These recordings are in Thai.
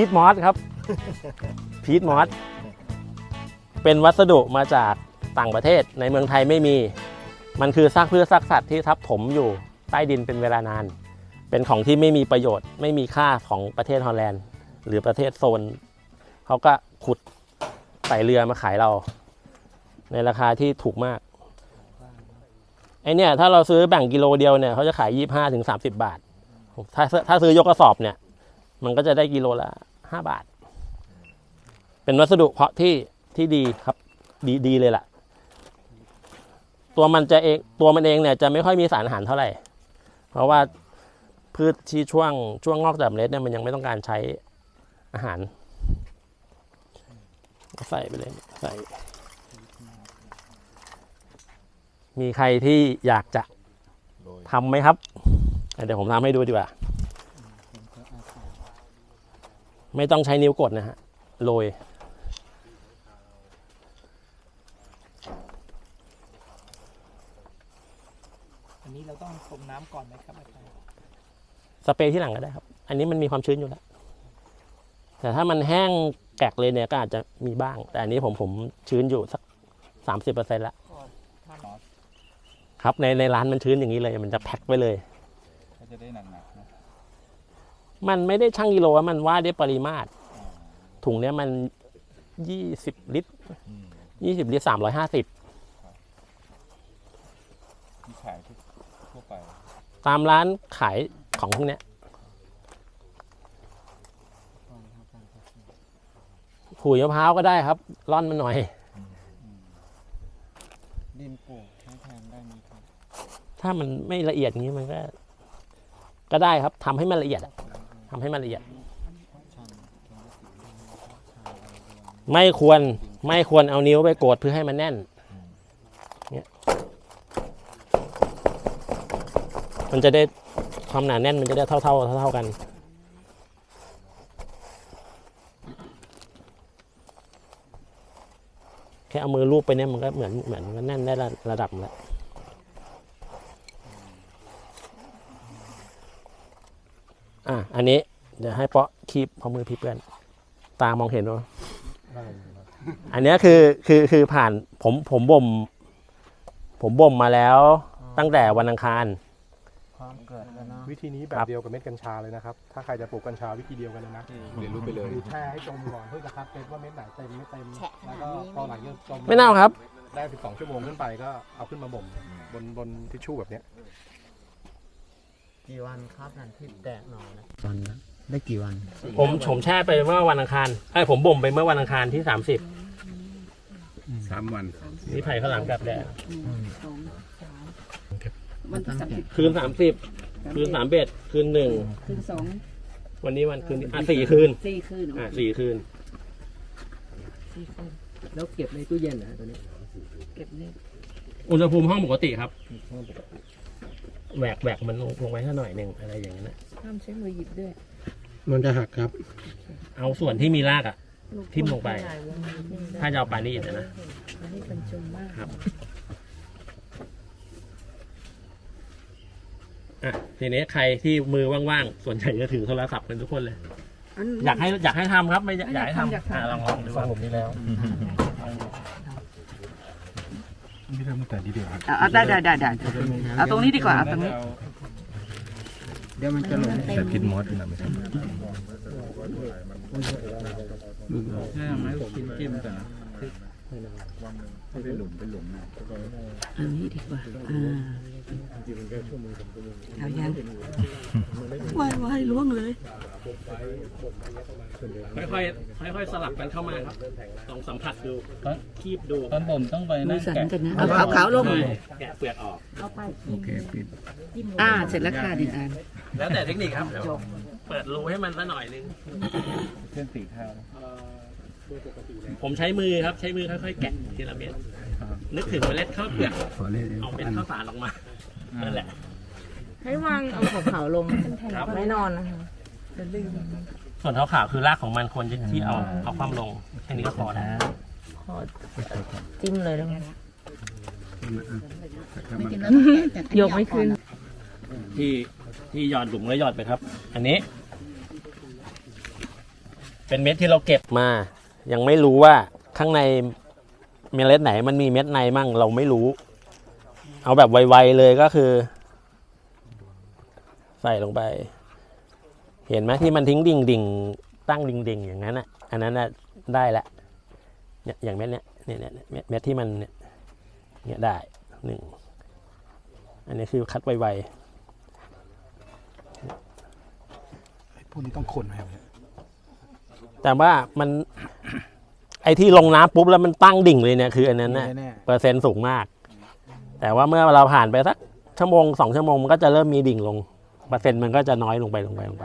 พีทมอสครับ พีทมอสเป็นวัสดุมาจากต่างประเทศในเมืองไทยไม่มี มันคือซากพืชซากสัตว์ที่ทับถมอยู่ใต้ดินเป็นเวลานาน เป็นของที่ไม่มีประโยชน์ ไม่มีค่าของประเทศฮอลแลนด์ หรือประเทศโซน เขาก็ขุดใส่เรือมาขายเรา ในราคาที่ถูกมากไอเนี่ยถ้าเราซื้อแบ่งกิโลเดียวเนี่ยเขาจะขายยี่ห้าถึงสาบาท ถ้าถ้าซื้อยกกระสอบเนี่ย มันก็จะได้กิโลละห้าบาท เป็นวัสดุเพาะที่ที่ดีครับ ดีดีเลยล่ะ ตัวมันจะเองตัวมันเองเนี่ยจะไม่ค่อยมีสารอาหารเท่าไหร่ เพราะว่าพืชที่ช่วงช่วงงอกจากเมล็ดเนี่ยมันยังไม่ต้องการใช้อาหารใส่ไปเลยใส่ มีใครที่อยากจะทำไหมครับ เดี๋ยวผมทำให้ดูดีกว่า ไม่ต้องใช้นิ้วกดนะฮะโรยอันนี้เราต้องพรมน้ำก่อนไหมครับอาจารย์สเปรย์ที่หลังก็ได้ครับ อันนี้มันมีความชื้นอยู่แล้ว แต่ถ้ามันแห้งแกกเลยเนี่ยก็อาจจะมีบ้าง แต่อันนี้ผมผมชื้นอยู่สักสามสิบเปอร์เซ็นต์ละท่านครับในในร้านมันชื้นอย่างนี้เลย มันจะแพ็คไว้เลย ก็จะได้หนักๆนะ มันไม่ได้ชั่งกิโลว่ามันว่าด้วยปริมาตร ถุงเนี้ยมันยี่สิบลิตรอืมยี่สิบลิตรสามร้อยห้าสิบที่ขายทุกทั่วไป ตามร้านขายของพวกเนี้ยขูยมะพร้าวก็ได้ครับ ร่อนมันหน่อย ดินปลูกใช้แทนได้ไหมครับ ถ้ามันไม่ละเอียดอย่างนี้มันก็ ก็ได้ครับทำให้มันละเอียดอะ ทำให้มันละเอียด ไม่ควรไม่ควรเอานิ้วไปกดเพื่อให้มันแน่นเนี่ยมันจะได้ความหนาแน่นมันจะได้เท่าเท่าเท่าเท่าๆกัน แค่เอามือลูบไปเนี่ยมันก็เหมือนเหมือนมันแน่นได้ระระดับแล้ว อะอันนี้เดี๋ยวให้เปาะคีบเพอมือพี่เปื้อน ตามองเห็นวะอันเนี้ยคือคือคือผ่านผมผมบ่ม ผมบ่มมาแล้วตั้งแต่วันอังคาร ความเกิดแล้วเนาะวิธีนี้แบครับบ เดียวกับเม็ดกัญชาเลยนะครับ ถ้าใครจะปลูกกัญชาวิธีเดียวกันเลยนะเรียนรู้ไปเลย คือแช่ให้จมก่อนเพื่อจะคัดเม็ดว่าเม็ดไหนเต็มไม่เต็ม แฉะขแล้วนาดก็นี้ พอหลังจากจมไม่เน่าครับ ได้ 12 ชั่วโมงขึ้นไปก็เอาขึ้นมาบ่มบนบนทิชชู่แบบเนี้ย กี่วันครับนั่นที่แตกหน่อนะวันนะได้กี่วันผมผมแช่ไปเมื่อวันอังคารไอ้ยผมบ่มไปเมื่อวันอังคารที่สามสิบสามวันนี่ไผ่ข้างหลังกับแดดวันที่สามสิบคืนสามสิบคืนสามเบ็ดคืนหนึ่งคืนสองวันนี้วันคืนอะสี่คืนสี่คืนอะสี่คืน สี่คืนแล้วเก็บในตู้เย็นนะตัวนี้ เก็บเนี่ยอุณหภูมิห้องปกติครับ แหวกแหวกมันลงลงไว้ให้หน่อยหนึ่งอะไรอย่างนั้นนะห้ามใช้มือหยิบด้วยมันจะหักครับเอาส่วนที่มีรากอะลูกทิ่มลงไปหายวงนี้ได้ถ้าจะเอาปลานี่นะอันนี้เป็นจมมากครับอะทีนี้ใครที่มือว่างๆส่วนใหญ่จะถือโทรศัพท์กันทุกคนเลยอันอยากให้อยากให้ทำครับ ไม่อยากอยากให้อยากทำทำอะลองลองดูฟังผมนี่แล้ว นี่เริ่มตั้งแต่ดีเดียวครับอะได้ได้ได้ได้เอาตรงนี้ดีกว่าเอาตรงนี้ เดี๋ยวมันจะหลงแต่พิษมอสนะไม่ใช่ใช่ไหมกินจิ้ม กันเป็นหลุมเป็นหลุมนะอันนี้ดีกว่าอ่าเอายังวายวายล่วงเลยค่อยๆค่อยๆสลับกันเข้ามาครับลองสัมผัสดูคีบดูตอนบ่มต้องไปมืนั่องสั่นกันนะเอาขาวขาวๆลงแกะเปลือกออก โอเคปิดอ่าเสร็จแล้วค่ะดิอันแล้วแต่เทคนิคครับเดี๋ยวเปิดรูให้มันสักหน่อยนึง เส้นสีข้าว ผมใช้มือครับใช้มือค่อยๆแกะทีละเม็ดนึกถึงเมล็ดข้าวเปลือกขอเล่นเอาเม็ดข้าวสารออกมานั่นแหละ ให้วางเอาขาวๆลงครับไม่นอนนะคะส่วนขาวๆคือรากของมันควรจะที่เอาเอาความลงแค่นี้ก็พอแล้วจิ้มเลยแล้วไม่กินยกไม่ขึ้น ที่ที่หยอดหลุมก็หยอดไปครับ อันนี้ เป็นเม็ดที่เราเก็บมา ยังไม่รู้ว่าข้างในเมล็ดไหนมันมีเม็ดในมั่งเราไม่รู้ เอาแบบไวๆเลยก็คือ ใส่ลงไป เห็นไหมที่มันทิ้งดิ่งดิ่งตั้งดิ่งดิ่งอย่างนั้นอะ อันนั้นนะได้ละเนี่ยอย่างเม็ดเนี้ยเนี่ยเนี่ยเม็ดที่มันเนี่ยเนี่ยได้หนึ่งอันนี้คือคัดไวๆพวกนี้ต้องคนไหมครับ แต่ว่ามันไอ้ที่ลงน้ำปุ๊บแล้วมันตั้งดิ่งเลยเนี่ยคืออันนั้นน่ะแน่เปอร์เซ็นต์สูงมาก แต่ว่าเมื่อเราผ่านไปสักชั่วโมงสองชั่วโมงมันก็จะเริ่มมีดิ่งลงเปอร์เซ็นต์มันก็จะน้อยลงไปลงไปลงไป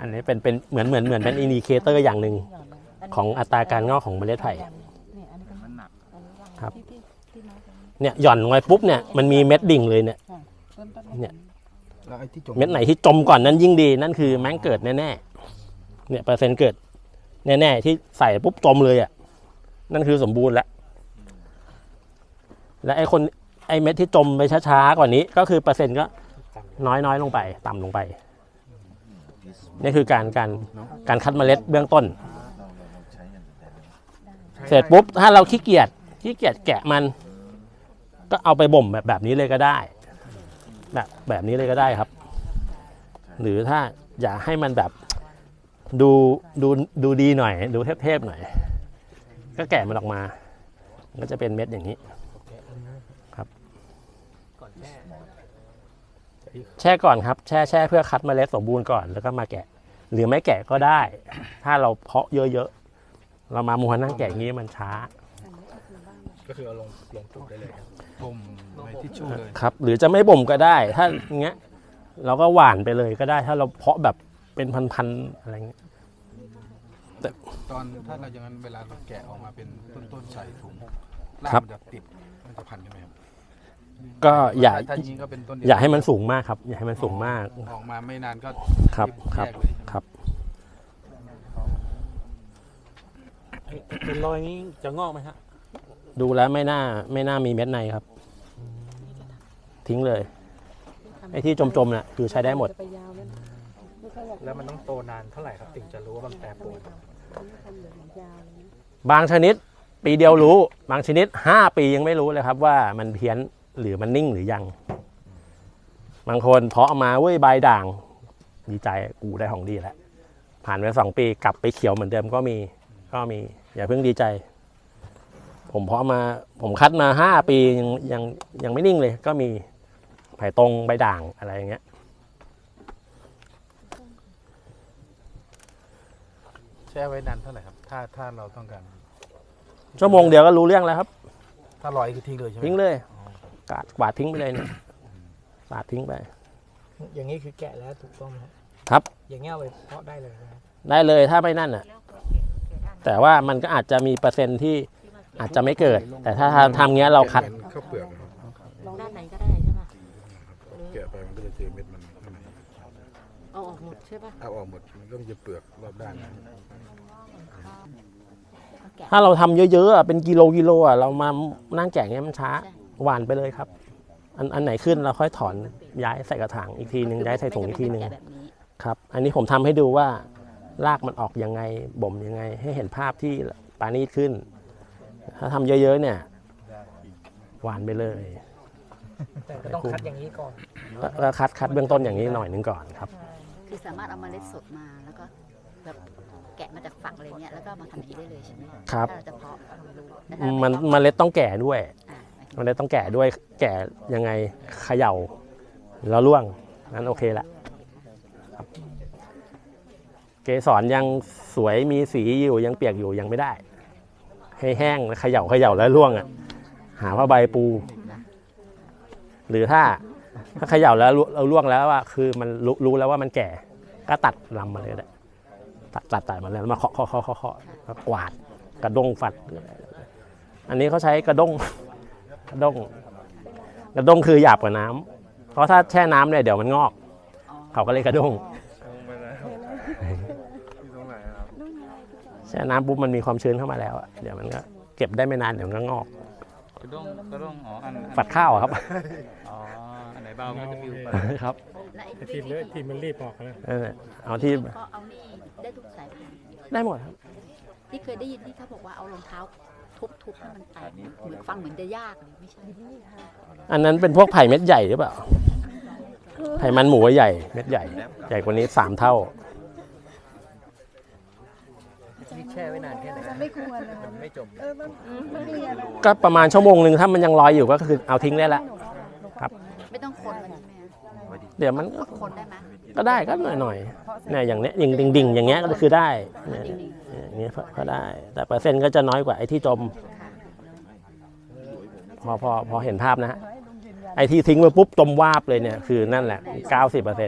อันนี้เป็นเป็นเหมือนเหมือนเหมือนเป็นอินดิเคเตอร์อย่างหนึ่งของอัตราการงอกของเมล็ดไผ่มันหนักครับเนี่ยหย่อนลงไปปุ๊บเนี่ยมันมีเม็ดดิ่งเลยเนี่ยเนี่ย แล้วไอ้ที่จมเม็ดไหนที่จมก่อนนั้นยิ่งดีนั่นคือแม่งเกิดแน่ๆ เนี่ยเปอร์เซ็นต์เกิดแน่ๆที่ใส่ปุ๊บจมเลยอะนั่นคือสมบูรณ์แล้ว และไอ้คนไอ้เม็ดที่จมไปช้าๆกว่านี้ ก็คือเปอร์เซ็นต์ก็น้อยน้อยๆลงไป ต่ำลงไป นี่คือการการการคัดเมล็ดเบื้องต้น เสร็จปุ๊บถ้าเราขี้เกียจขี้เกียจแกะมัน ก็เอาไปบ่มแบบแบบนี้เลยก็ได้ แบบแบบนี้เลยก็ได้ครับ หรือถ้าอยากให้มันแบบ ดูดูดูดีหน่อย ดูเทพๆหน่อย ก็แกะมันออกมามันก็จะเป็นเม็ดอย่างนี้ ครับแช่ก่อนครับ แช่แช่เพื่อคัดเมล็ดสมบูรณ์ก่อนแล้วก็มาแกะ หรือไม่แกะก็ได้ ถ้าเราเพาะเยอะๆ เรามามัวนั่งแกะอย่างนี้มันช้า ก็คือเอาลงลงปุ๊บได้เลยครับบ่มในทิชชู่เลย ครับ หรือจะไม่บ่มก็ได้ ถ้าอย่างเงี้ย เราก็หว่านไปเลยก็ได้ ถ้าเราเพาะแบบ เป็นพันๆอะไรเงี้ยตอนถ้าเราอย่างนั้นเวลาเราแกะออกมาเป็นต้นๆใส่ถุงรากครับ มันจะติดมันจะพันกันไหมครับก็อย่าถ้ายิงก็เป็นต้นเดีวอย่าให้มันสูงมากครับ อย่าให้มันสูงมาก ออกมาไม่นานก็ครับครับแยกเลยครับ เป็นรอยนี้จะงอกไหมฮะดูแล้วไม่น่าไม่น่ามีเม็ดในครับ ทิ้งเลยไอ้ที่จมๆน่ะคือใช้ได้หมดแล้ว แล้วมันต้องโตนานเท่าไหร่ครับถึงจะรู้ว่ามันแปรปรวนบางชนิดปีเดียวรู้ บางชนิดห้าปียังไม่รู้เลยครับ ว่ามันเพี้ยนหรือมันนิ่งหรือยัง บางคนเพาะมาเว้ยใบด่าง ดีใจกูได้ของดีแล้วผ่านไปสองปีกลับไปเขียวเหมือนเดิมก็มีก็มี อย่าเพิ่งดีใจ ผมเพาะมาผมคัดมาห้าปียังยังยังไม่นิ่งเลย ก็มีไผ่ตรงใบด่างอะไรอย่างเงี้ย แช่ไว้นานเท่าไหร่ครับ ถ้าถ้าเราต้องการ ชั่วโมงเดียวก็รู้เรื่องแล้วครับ ถ้าลอยคือทิ้งเลยใช่ไหมทิ้งเลยกาดกวาดทิ้งไปเลยเนี่ยกวาดทิ้งไป อย่างนี้คือแกะแล้วถูกต้องไหมครับอย่างเงี้ยเอาไปเพาะได้เลยนะครับได้เลยถ้าไม่นั่นอะ แต่ว่ามันก็อาจจะมีเปอร์เซ็นต์ที่อาจจะไม่เกิด แต่ถ้าทำเงี้ยเราคัดข้าวเปลือกนะครับด้านไหนก็ได้ใช่ป่ะ แกะไปมันก็จะเจอเม็ดมันข้างใน เอาออกหมดใช่ป่ะเอาออกหมดมันก็จะเปลือกรอบด้านนะถ้าเราทำเยอะๆอะเป็นกิโลกิโลอะเรามานั่งแกะเงี้ยมันช้าหวานไปเลยครับ อันอันไหนขึ้นเราค่อยถอนย้ายใส่กระถางอีกทีหนึ่งย้ายใส่ถุงอีกทีหนึ่งแบบนี้ครับ อันนี้ผมทำให้ดูว่า รากมันออกยังไงบ่มยังไง ให้เห็นภาพที่ปานีตขึ้น ถ้าทำเยอะๆเนี่ย หวานไปเลยแต่ก็ต้องคัดอย่างนี้ก่อน ก็ก็คัดคัดเบื้องต้นอย่างนี้หน่อยหนึงก่อนครับ คือสามารถเอาเมล็ดสดมาแล้วก็แบบแกะมาจากฝักอะไรเงี้ยแล้วก็มาทำอย่างนี้ได้เลยใช่ไหมครับ ถ้าเราจะเพาะความรู้แต่ถ้ามันไเมล็ดต้องแก่ด้วยอ่าเมล็ดต้องแก่ด้วยแก่ยังไงเขย่า แล้วร่วงนั้นโอเคละครับเกสรยังสวยมีสีอยู่ยังเปียกอยู่ยังไม่ได้ ให้แห้งแล้วเขย่าเขย่าแล้วร่วงอะหาผ้าใบปู หรือถ้า ถ้าเขย่าแล้วเราร่วงแล้วว่าคือมันรู้รู้แล้วว่ามันแก่ ก็ตัดลำมาเลยก็ได้ตัดตัดตัดมาแล้วมาเคาะเคาะเคาะเคาะเคาะแล้วกวาดกระด้งฝัด อันนี้เขาใช้กระด้งกระด้งกระด้งคือหยาบกว่าน้ำเพราะถ้าแช่น้ำเนี่ยเดี๋ยวมันงอกอ๋อเขาก็เลยกระด้งแช่น้ำปุ๊บมันมีความชื้นเข้ามาแล้วอะเดี๋ยวมันก็เก็บได้ไม่นานเดี๋ยวมันก็งอกกระด้งกระด้งอ๋ออันอันฝัดข้าวอะครับอ๋ออันไหน เบามันก็จะปิวไปครับและไอ้ทีมเลยทีมมันรีบออกแล้วนั่นแหละเอาที่ก็เอานี่ได้ทุกสายพันธุ์ได้หมดครับ ที่เคยได้ยินที่เขาบอกว่าเอารองเท้าทุบๆให้มันแตกเหมือนฟังเหมือนจะยากเลยไม่ใช่อันนั้นเป็นพวกไผ่เม็ดใหญ่หรือเปล่าไผ่มันหมูใหญ่เม็ดใหญ่ ใหญ่กว่านี้สามเท่า นี่แช่ไว้นานแค่ไหนไม่ควรเลยมันไม่จมเออมันมันมีอะไรก็ประมาณชั่วโมงหนึ่งถ้ามันยังลอยอยู่ก็คือเอาทิ้งได้ละครับไม่ ต้องคนมันใช่ไหมคะเดี๋ยวมันก็คนได้ไหมก็ได้ก็หน่อยหน่อยๆเนี่ยอย่างเนี้ยดิ่งดิ่งดิ่งอย่างเงี้ยก็คือได้เนี่ยจริงอย่างเงี้ยก็ได้ แต่เปอร์เซ็นต์ก็จะน้อยกว่าไอ้ที่จมๆค่ะพอพอพอเห็นภาพนะฮะไอ้ที่ทิ้งไปปุ๊บจมวาบเลยเนี่ยคือนั่นแหละ 90%เ